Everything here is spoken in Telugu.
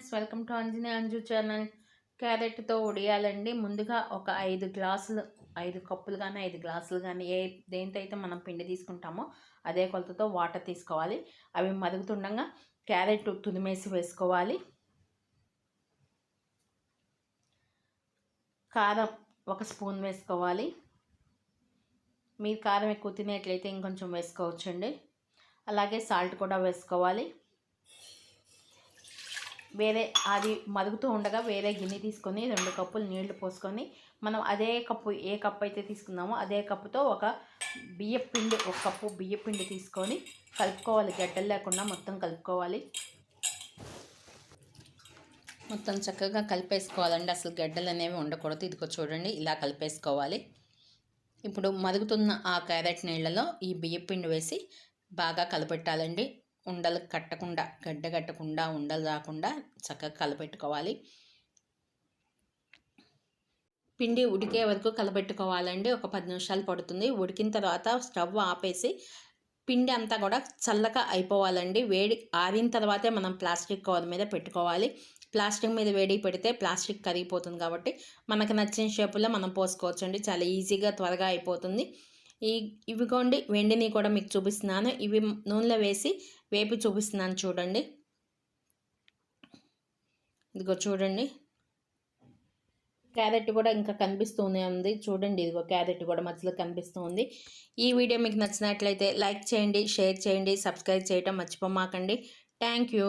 Friends welcome to Anjani Anju channel. క్యారెట్తో ఉడియాలండి ముందుగా ఒక ఐదు గ్లాసులు ఐదు కప్పులు కానీ ఐదు గ్లాసులు కానీ ఏ దేంతో అయితే మనం పిండి తీసుకుంటామో అదే కొలతతో వాటర్ తీసుకోవాలి. అవి మరుగుతుండగా క్యారెట్ తుదిమేసి వేసుకోవాలి. కారం ఒక స్పూన్ వేసుకోవాలి. మీరు కారం ఎక్కువ తినేట్లయితే ఇంకొంచెం వేసుకోవచ్చండి. అలాగే సాల్ట్ కూడా వేసుకోవాలి. వేరే అది మరుగుతూ ఉండగా వేరే గిన్నె తీసుకొని రెండు కప్పులు నీళ్ళు పోసుకొని మనం అదే కప్పు ఏ కప్పు అయితే తీసుకున్నామో అదే కప్పుతో ఒక బియ్య పిండి ఒక కప్పు బియ్య పిండి తీసుకొని కలుపుకోవాలి. గడ్డలు లేకుండా మొత్తం కలుపుకోవాలి. మొత్తం చక్కగా కలిపేసుకోవాలండి. అసలు గడ్డలు అనేవి ఉండకూడదు. ఇదిగో చూడండి ఇలా కలిపేసుకోవాలి. ఇప్పుడు మరుగుతున్న ఆ క్యారెట్ నీళ్ళలో ఈ బియ్యపిండి వేసి బాగా కలపెట్టాలండి. ఉండలు కట్టకుండా గడ్డ కట్టకుండా ఉండలు రాకుండా చక్కగా కలపెట్టుకోవాలి. పిండి ఉడికే వరకు కలపెట్టుకోవాలండి. ఒక పది నిమిషాలు పడుతుంది. ఉడికిన తర్వాత స్టవ్ ఆపేసి పిండి అంతా కూడా చల్లగా అయిపోవాలండి. వేడి ఆరిన తర్వాతే మనం ప్లాస్టిక్ కవర్ మీద పెట్టుకోవాలి. ప్లాస్టిక్ మీద వేడి పెడితే ప్లాస్టిక్ కరిగిపోతుంది కాబట్టి మనకు నచ్చిన షేపులో మనం పోసుకోవచ్చు అండి చాలా ఈజీగా త్వరగా అయిపోతుంది. ఈ ఇవిగోండి వెండిని కూడా మీకు చూపిస్తున్నాను. ఇవి నూనెలో వేసి వేపి చూపిస్తున్నాను చూడండి. ఇదిగో చూడండి. క్యారెట్ కూడా ఇంకా కనిపిస్తూనే ఉంది. చూడండి ఇదిగో క్యారెట్ కూడా మధ్యలో కనిపిస్తూ ఉంది ఈ వీడియో మీకు నచ్చినట్లయితే లైక్ చేయండి షేర్ చేయండి సబ్స్క్రైబ్ చేయటం మర్చిపోమాకండి. Thank you.